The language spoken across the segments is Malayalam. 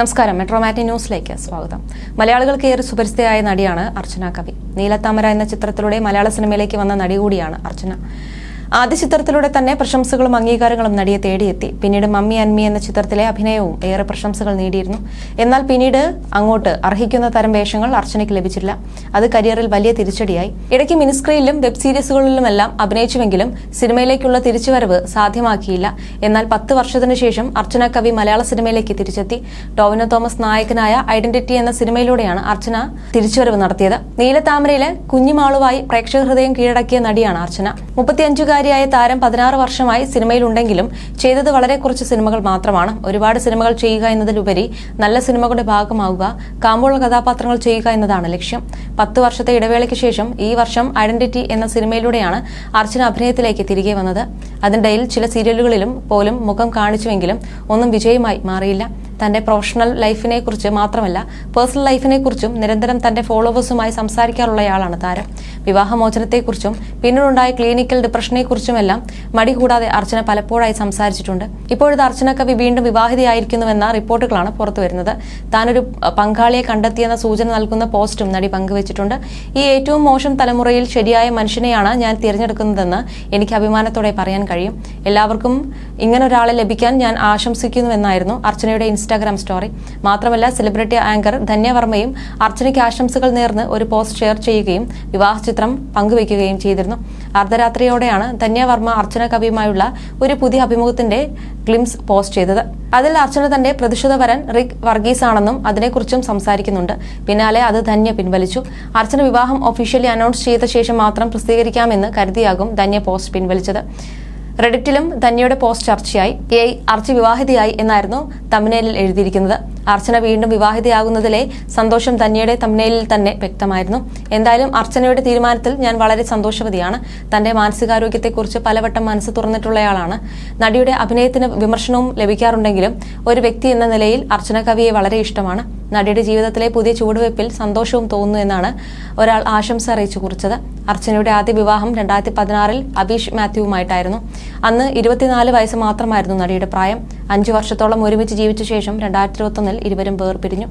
നമസ്കാരം. മെട്രോമാറ്റി ന്യൂസിലേക്ക് സ്വാഗതം. മലയാളികൾക്ക് ഏറെ സുപരിചിതയായ നടിയാണ് അർച്ചന കവി. നീലത്താമര എന്ന ചിത്രത്തിലൂടെ മലയാള സിനിമയിലേക്ക് വന്ന നടി കൂടിയാണ് അർച്ചന. ആദ്യ ചിത്രത്തിലൂടെ തന്നെ പ്രശംസകളും അംഗീകാരങ്ങളും നടിയെ തേടിയെത്തി. പിന്നീട് മമ്മി അൻമി എന്ന ചിത്രത്തിലെ അഭിനയവും ഏറെ പ്രശംസകൾ നേടിയിരുന്നു. എന്നാൽ പിന്നീട് അങ്ങോട്ട് അർഹിക്കുന്ന തരം വേഷങ്ങൾ അർച്ചനയ്ക്ക് ലഭിച്ചില്ല. അത് കരിയറിൽ വലിയ തിരിച്ചടിയായി. ഇടയ്ക്ക് മിനിസ്ക്രീനിലും വെബ് സീരീസുകളിലുമെല്ലാം അഭിനയിച്ചുവെങ്കിലും സിനിമയിലേക്കുള്ള തിരിച്ചുവരവ് സാധ്യമാക്കിയില്ല. എന്നാൽ പത്ത് വർഷത്തിനു ശേഷം അർച്ചന കവി മലയാള സിനിമയിലേക്ക് തിരിച്ചെത്തി. ടോവിനോ തോമസ് നായകനായ ഐഡന്റിറ്റി എന്ന സിനിമയിലൂടെയാണ് അർച്ചന തിരിച്ചുവരവ് നടത്തിയത്. നീലത്താമരയിലെ കുഞ്ഞിമാളുവായി പ്രേക്ഷക ഹൃദയം കീഴടക്കിയ നടിയാണ് അർച്ചന. മുപ്പത്തിയഞ്ചുകാരിയായ താരം പതിനാറ് വർഷമായി സിനിമയിലുണ്ടെങ്കിലും ചെയ്തത് വളരെ കുറച്ച് സിനിമകൾ മാത്രമാണ്. ഒരുപാട് സിനിമകൾ ചെയ്യുക എന്നതിലുപരി നല്ല സിനിമകളുടെ ഭാഗമാവുക കാമ്പുള്ള കഥാപാത്രങ്ങൾ ചെയ്യുക എന്നതാണ് ലക്ഷ്യം. പത്ത് വർഷത്തെ ഇടവേളയ്ക്ക് ശേഷം ഈ വർഷം ഐഡന്റിറ്റി എന്ന സിനിമയിലൂടെയാണ് അർച്ചന അഭിനയത്തിലേക്ക് തിരികെ വന്നത്. അതിനിടയിൽ ചില സീരിയലുകളിലും പോലും മുഖം കാണിച്ചുവെങ്കിലും ഒന്നും വിജയമായി മാറിയില്ല. തന്റെ പ്രൊഫഷണൽ ലൈഫിനെ കുറിച്ച് മാത്രമല്ല പേഴ്സണൽ ലൈഫിനെ കുറിച്ചും നിരന്തരം തന്റെ ഫോളോവേഴ്സുമായി സംസാരിക്കാറുള്ളയാളാണ് താരം. വിവാഹമോചനത്തെക്കുറിച്ചും പിന്നീടുണ്ടായ ക്ലിനിക്കൽ ഡിപ്രഷനെക്കുറിച്ചുമെല്ലാം മടി കൂടാതെ അർച്ചന പലപ്പോഴായി സംസാരിച്ചിട്ടുണ്ട്. ഇപ്പോഴത്തെ അർച്ചന കവി വീണ്ടും വിവാഹിതയായിരിക്കുന്നുവെന്ന റിപ്പോർട്ടുകളാണ് പുറത്തുവരുന്നത്. താനൊരു പങ്കാളിയെ കണ്ടെത്തിയെന്ന സൂചന നൽകുന്ന പോസ്റ്റും നടി പങ്കുവച്ചിട്ടുണ്ട്. ഈ ഏറ്റവും മോശം തലമുറയിൽ ശരിയായ മനുഷ്യനെയാണ് ഞാൻ തിരഞ്ഞെടുക്കുന്നതെന്ന് എനിക്ക് അഭിമാനത്തോടെ പറയാൻ കഴിയും. എല്ലാവർക്കും ഇങ്ങനെ ഒരാളെ ലഭിക്കാൻ ഞാൻ ആശംസിക്കുന്നുവെന്നായിരുന്നു അർച്ചനയുടെ ഇൻസ്റ്റാഗ്രാം സ്റ്റോറി. മാത്രമല്ല സെലിബ്രിറ്റി ആങ്കർ ധന്യവർമ്മയും അർച്ചനയ്ക്ക് ആശംസകൾ നേർന്ന് ഒരു പോസ്റ്റ് ഷെയർ ചെയ്യുകയും വിവാഹ ചിത്രം പങ്കുവയ്ക്കുകയും ചെയ്തിരുന്നു. അർദ്ധരാത്രിയോടെയാണ് ധന്യവർമ്മ അർച്ചന കവിയുമായുള്ള ഒരു പുതിയ അഭിമുഖത്തിന്റെ ക്ലിംസ് പോസ്റ്റ് ചെയ്തത്. അതിൽ അർച്ചന തന്റെ പ്രതിഷേധവരൻ റിക് വർഗീസ് ആണെന്നും അതിനെക്കുറിച്ചും സംസാരിക്കുന്നുണ്ട്. പിന്നാലെ അത് ധന്യ പിൻവലിച്ചു. അർച്ചന വിവാഹം ഒഫീഷ്യലി അനൗൺസ് ചെയ്ത ശേഷം മാത്രം പ്രസിദ്ധീകരിക്കാമെന്ന് കരുതിയാകും ധന്യ പോസ്റ്റ് പിൻവലിച്ചത്. റെഡിറ്റിലും ധന്യയുടെ പോസ്റ്റ് ചർച്ചയായി. എ അർച്ചി വിവാഹിതയായി എന്നായിരുന്നു തമിനേലിൽ എഴുതിയിരിക്കുന്നത്. അർച്ചന വീണ്ടും വിവാഹിതയാകുന്നതിലെ സന്തോഷം തന്നെയുടെ തമ്മിലിൽ തന്നെ വ്യക്തമായിരുന്നു. എന്തായാലും അർച്ചനയുടെ തീരുമാനത്തിൽ ഞാൻ വളരെ സന്തോഷവതിയാണ്. തന്റെ മാനസികാരോഗ്യത്തെക്കുറിച്ച് പലവട്ടം മനസ്സ് തുറന്നിട്ടുള്ളയാളാണ്. നടിയുടെ അഭിനയത്തിന് വിമർശനവും ലഭിക്കാറുണ്ടെങ്കിലും ഒരു വ്യക്തി എന്ന നിലയിൽ അർച്ചന കവിയെ വളരെ ഇഷ്ടമാണ്. നടിയുടെ ജീവിതത്തിലെ പുതിയ ചുവടുവയ്പിൽ സന്തോഷവും തോന്നുന്നു എന്നാണ് ഒരാൾ ആശംസ അറിയിച്ചു കുറിച്ചത്. അർച്ചനയുടെ ആദ്യ വിവാഹം രണ്ടായിരത്തി പതിനാറിൽ അബീഷ് മാത്യുവുമായിട്ടായിരുന്നു. അന്ന് ഇരുപത്തിനാല് വയസ്സ് മാത്രമായിരുന്നു നടിയുടെ പ്രായം. അഞ്ചു വർഷത്തോളം ഒരുമിച്ച് ജീവിച്ച ശേഷം രണ്ടായിരത്തി ഇരുപത്തൊന്നിൽ ഇരുവരും വേർപിരിഞ്ഞു.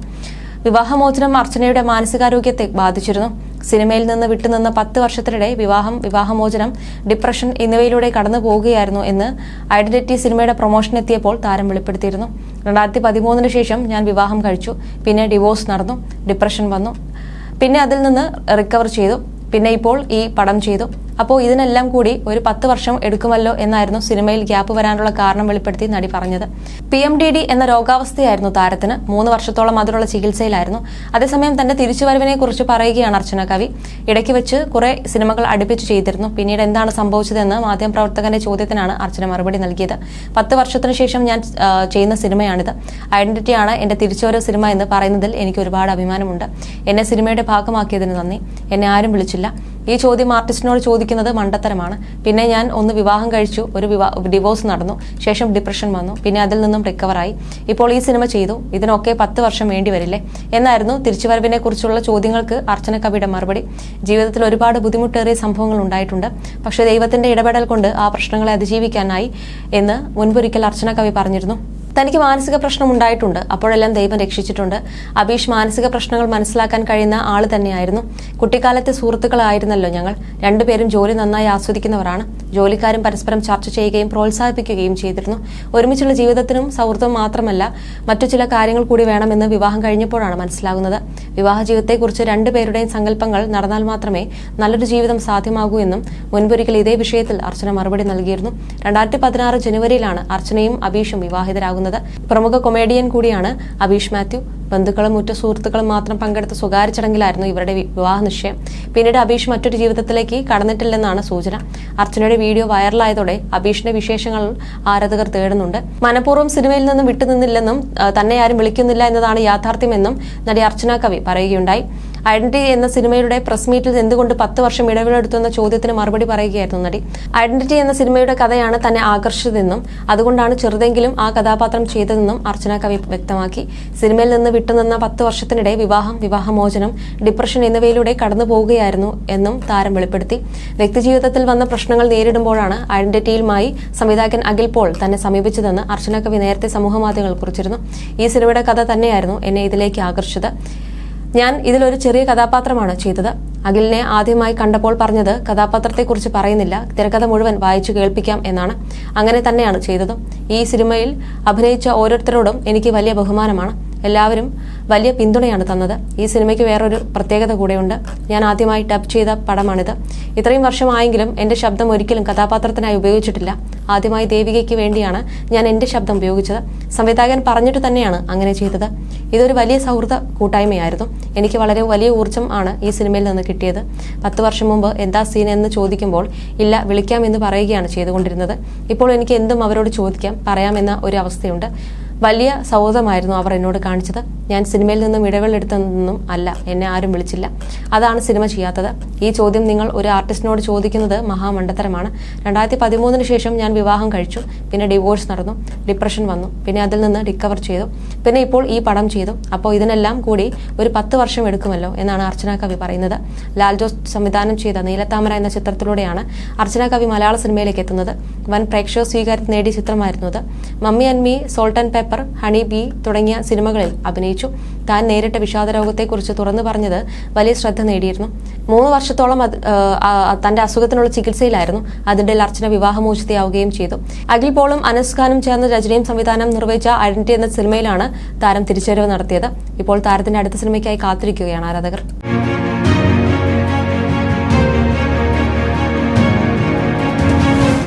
വിവാഹമോചനം അർച്ചനയുടെ മാനസികാരോഗ്യത്തെ ബാധിച്ചിരുന്നു. സിനിമയിൽ നിന്ന് വിട്ടുനിന്ന പത്ത് വർഷത്തിനിടെ വിവാഹം വിവാഹമോചനം ഡിപ്രഷൻ എന്നിവയിലൂടെ കടന്നു പോവുകയായിരുന്നു എന്ന് ഐഡന്റിറ്റി സിനിമയുടെ പ്രൊമോഷൻ എത്തിയപ്പോൾ താരം വെളിപ്പെടുത്തിയിരുന്നു. രണ്ടായിരത്തി പതിമൂന്നിന് ശേഷം ഞാൻ വിവാഹം കഴിച്ചു. പിന്നെ ഡിവോഴ്സ് നടന്നു. ഡിപ്രഷൻ വന്നു. പിന്നെ അതിൽ നിന്ന് റിക്കവർ ചെയ്തു. പിന്നെ ഇപ്പോൾ ഈ പടം ചെയ്തു. അപ്പോൾ ഇതിനെല്ലാം കൂടി ഒരു പത്ത് വർഷം എടുക്കുമല്ലോ എന്നായിരുന്നു സിനിമയിൽ ഗ്യാപ്പ് വരാനുള്ള കാരണം വെളിപ്പെടുത്തി നടി പറഞ്ഞത്. പി എം ഡി ഡി എന്ന രോഗാവസ്ഥയായിരുന്നു താരത്തിന്. മൂന്ന് വർഷത്തോളം അതിനുള്ള ചികിത്സയിലായിരുന്നു. അതേസമയം തന്റെ തിരിച്ചുവരവിനെ കുറിച്ച് പറയുകയാണ് അർച്ചന കവി. ഇടയ്ക്ക് വെച്ച് കുറെ സിനിമകൾ അടുപ്പിച്ച് ചെയ്തിരുന്നു. പിന്നീട് എന്താണ് സംഭവിച്ചതെന്ന് മാധ്യമപ്രവർത്തകന്റെ ചോദ്യത്തിനാണ് അർച്ചന മറുപടി നൽകിയത്. പത്ത് വർഷത്തിന് ശേഷം ഞാൻ ചെയ്യുന്ന സിനിമയാണിത്. ഐഡന്റിറ്റിയാണ് എന്റെ തിരിച്ചുവരവ് സിനിമ എന്ന് പറയുന്നതിൽ എനിക്ക് ഒരുപാട് അഭിമാനമുണ്ട്. എന്നെ സിനിമയുടെ ഭാഗമാക്കിയതിന് നന്ദി. എന്നെ ആരും വിളിച്ചില്ല. ഈ ചോദ്യം ആർട്ടിസ്റ്റിനോട് ചോദിക്കുന്നത് മണ്ടത്തരമാണ്. പിന്നെ ഞാൻ ഒന്ന് വിവാഹം കഴിച്ചു ഒരു ഡിവോഴ്സ് നടന്നു ശേഷം ഡിപ്രഷൻ വന്നു പിന്നെ അതിൽ നിന്നും റിക്കവറായി ഇപ്പോൾ ഈ സിനിമ ചെയ്തു ഇതിനൊക്കെ പത്ത് വർഷം വേണ്ടി വരില്ലേ? എന്നായിരുന്നു തിരിച്ചുവരവിനെ കുറിച്ചുള്ള ചോദ്യങ്ങൾക്ക് അർച്ചന കവിയുടെ മറുപടി. ജീവിതത്തിൽ ഒരുപാട് ബുദ്ധിമുട്ടേറിയ സംഭവങ്ങൾ ഉണ്ടായിട്ടുണ്ട്. പക്ഷേ ദൈവത്തിന്റെ ഇടപെടൽ കൊണ്ട് ആ പ്രശ്നങ്ങളെ അതിജീവിക്കാനായി എന്ന് മുൻപൊരിക്കൽ അർച്ചന കവി പറഞ്ഞിരുന്നു. തനിക്ക് മാനസിക പ്രശ്നം ഉണ്ടായിട്ടുണ്ട്. അപ്പോഴെല്ലാം ദൈവം രക്ഷിച്ചിട്ടുണ്ട്. അബീഷ് മാനസിക പ്രശ്നങ്ങൾ മനസ്സിലാക്കാൻ കഴിയുന്ന ആൾ തന്നെയായിരുന്നു. കുട്ടിക്കാലത്തെ സുഹൃത്തുക്കളായിരുന്നല്ലോ ഞങ്ങൾ. രണ്ടുപേരും ജോലി നന്നായി ആസ്വദിക്കുന്നവരാണ്. ജോലിക്കാരും പരസ്പരം ചർച്ച ചെയ്യുകയും പ്രോത്സാഹിപ്പിക്കുകയും ചെയ്തിരുന്നു. ഒരുമിച്ചുള്ള ജീവിതത്തിനും സൗഹൃദം മാത്രമല്ല മറ്റു ചില കാര്യങ്ങൾ കൂടി വേണമെന്ന് വിവാഹം കഴിഞ്ഞപ്പോഴാണ് മനസ്സിലാകുന്നത്. വിവാഹ ജീവിതത്തെക്കുറിച്ച് രണ്ടുപേരുടെയും സങ്കല്പങ്ങൾ നടന്നാൽ മാത്രമേ നല്ലൊരു ജീവിതം സാധ്യമാകൂ എന്നും മുൻപൊരിക്കൽ ഇതേ വിഷയത്തിൽ അർച്ചന മറുപടി നൽകിയിരുന്നു. രണ്ടായിരത്തി പതിനാറ് ജനുവരിയിലാണ് അർച്ചനയും അബീഷും വിവാഹിതരാകുന്നത്. പ്രമുഖ കൊമേഡിയൻ കൂടിയാണ് അബീഷ് മാത്യു. ബന്ധുക്കളും ഉറ്റ സുഹൃത്തുക്കളും മാത്രം പങ്കെടുത്ത സ്വകാര്യ ചടങ്ങിലായിരുന്നു ഇവരുടെ വിവാഹ നിശ്ചയം. പിന്നീട് അബീഷ് മറ്റൊരു ജീവിതത്തിലേക്ക് കടന്നിട്ടില്ലെന്നാണ് സൂചന. അർച്ചനയുടെ വീഡിയോ വൈറലായതോടെ അബീഷിന്റെ വിശേഷങ്ങൾ ആരാധകർ തേടുന്നുണ്ട്. മനഃപൂർവം സിനിമയിൽ നിന്നും വിട്ടുനിന്നില്ലെന്നും തന്നെ ആരും വിളിക്കുന്നില്ല എന്നതാണ് യാഥാർത്ഥ്യമെന്നും നടി അർച്ചന കവി പറയുകയുണ്ടായി. ഐഡന്റിറ്റി എന്ന സിനിമയുടെ പ്രസ് മീറ്റിൽ എന്തുകൊണ്ട് പത്ത് വർഷം ഇടവേളെടുത്തു എന്ന ചോദ്യത്തിന് മറുപടി പറയുകയായിരുന്നു നടി. ഐഡന്റിറ്റി എന്ന സിനിമയുടെ കഥയാണ് തന്നെ ആകർഷിച്ചതെന്നും അതുകൊണ്ടാണ് ചെറുതെങ്കിലും ആ കഥാപാത്രം ചെയ്തതെന്നും അർച്ചന കവി വ്യക്തമാക്കി. സിനിമയിൽ നിന്ന് വിട്ടുനിന്ന പത്ത് വർഷത്തിനിടെ വിവാഹം വിവാഹമോചനം ഡിപ്രഷൻ എന്നിവയിലൂടെ കടന്നു പോവുകയായിരുന്നു എന്നും താരം വെളിപ്പെടുത്തി. വ്യക്തിജീവിതത്തിൽ വന്ന പ്രശ്നങ്ങൾ നേരിടുമ്പോഴാണ് ഐഡന്റിറ്റിയിലുമായി സംവിധായകൻ അഖിൽ പോൾ തന്നെ സമീപിച്ചതെന്ന് അർച്ചന കവി നേരത്തെ സമൂഹമാധ്യമങ്ങളിൽ കുറിച്ചിരുന്നു. ഈ സിനിമയുടെ കഥ തന്നെയായിരുന്നു എന്നെ ഇതിലേക്ക് ആകർഷിച്ചത്. ഞാൻ ഇതിലൊരു ചെറിയ കഥാപാത്രമാണ് ചെയ്തത്. അഖിലിനെ ആദ്യമായി കണ്ടപ്പോൾ പറഞ്ഞത് കഥാപാത്രത്തെക്കുറിച്ച് പറയുന്നില്ല. തിരക്കഥ മുഴുവൻ വായിച്ചു കേൾപ്പിക്കാം എന്നാണ്. അങ്ങനെ തന്നെയാണ് ചെയ്തതും. ഈ സിനിമയിൽ അഭിനയിച്ച ഓരോരുത്തരോടും എനിക്ക് വലിയ ബഹുമാനമാണ്. എല്ലാവരും വലിയ പിന്തുണയാണ് തന്നത്. ഈ സിനിമയ്ക്ക് വേറൊരു പ്രത്യേകത കൂടെയുണ്ട്. ഞാൻ ആദ്യമായി ടബ് ചെയ്ത പടമാണിത്. ഇത്രയും വർഷമായെങ്കിലും എന്റെ ശബ്ദം ഒരിക്കലും കഥാപാത്രത്തിനായി ഉപയോഗിച്ചിട്ടില്ല. ആദ്യമായി ദേവികയ്ക്ക് വേണ്ടിയാണ് ഞാൻ എന്റെ ശബ്ദം ഉപയോഗിച്ചത്. സംവിധായകൻ പറഞ്ഞിട്ട് തന്നെയാണ് അങ്ങനെ ചെയ്തത്. ഇതൊരു വലിയ സൗഹൃദ കൂട്ടായ്മയായിരുന്നു. എനിക്ക് വളരെ വലിയ ഊർജം ആണ് ഈ സിനിമയിൽ നിന്ന് കിട്ടിയത്. പത്ത് വർഷം മുമ്പ് എന്താ സീൻ എന്ന് ചോദിക്കുമ്പോൾ ഇല്ല വിളിക്കാം എന്ന് പറയുകയാണ് ചെയ്തുകൊണ്ടിരുന്നത്. ഇപ്പോൾ എനിക്ക് എന്തും അവരോട് ചോദിക്കാം പറയാമെന്ന ഒരു അവസ്ഥയുണ്ട്. വലിയ സൗഹൃദമായിരുന്നു അവർ എന്നോട് കാണിച്ചത്. ഞാൻ സിനിമയിൽ നിന്നും ഇടവേളെടുത്തതൊന്നും അല്ല എന്നെ ആരും വിളിച്ചില്ല. അതാണ് സിനിമ ചെയ്യാത്തത്. ഈ ചോദ്യം നിങ്ങൾ ഒരു ആർട്ടിസ്റ്റിനോട് ചോദിക്കുന്നത് മഹാമണ്ടത്തരമാണ്. രണ്ടായിരത്തി പതിമൂന്നിന് ശേഷം ഞാൻ വിവാഹം കഴിച്ചു. പിന്നെ ഡിവോഴ്സ് നടന്നു. ഡിപ്രഷൻ വന്നു. പിന്നെ അതിൽ നിന്ന് റിക്കവർ ചെയ്തു. പിന്നെ ഇപ്പോൾ ഈ പടം ചെയ്തു. അപ്പോൾ ഇതിനെല്ലാം കൂടി ഒരു പത്ത് വർഷം എടുക്കുമല്ലോ എന്നാണ് അർച്ചന കവി പറയുന്നത്. ലാൽ ജോസ് സംവിധാനം ചെയ്ത നീലത്താമര എന്ന ചിത്രത്തിലൂടെയാണ് അർച്ചന കവി മലയാള സിനിമയിലേക്ക് എത്തുന്നത്. വൻ പ്രേക്ഷക സ്വീകാര്യം നേടിയ ചിത്രമായിരുന്നു അത്. Mummy and me salt and pepper honey bee തുടങ്ങിയ സിനിമകളിൽ അഭിനയിച്ചു. താൻ നേരിട്ട വിഷാദരോഗത്തെക്കുറിച്ച് തുറന്നു പറഞ്ഞത് വലിയ ശ്രദ്ധ നേടിയിരുന്നു. മൂന്ന് വർഷത്തോളം തന്റെ അസുഖത്തിനുള്ള ചികിത്സയിലായിരുന്നു. അതിന്റെ അർച്ചന വിവാഹമോചിതയാവുകയും ചെയ്തു. അഖിൽ പോളും അനസ് ഖാനും ചേർന്ന് രജനിയും സംവിധാനം നിർവഹിച്ച ഐഡന്റിറ്റി എന്ന സിനിമയിലാണ് താരം തിരിച്ചുവരവ് നടത്തിയത്. ഇപ്പോൾ താരത്തിന്റെ അടുത്ത സിനിമയ്ക്കായി കാത്തിരിക്കുകയാണ് ആരാധകർ.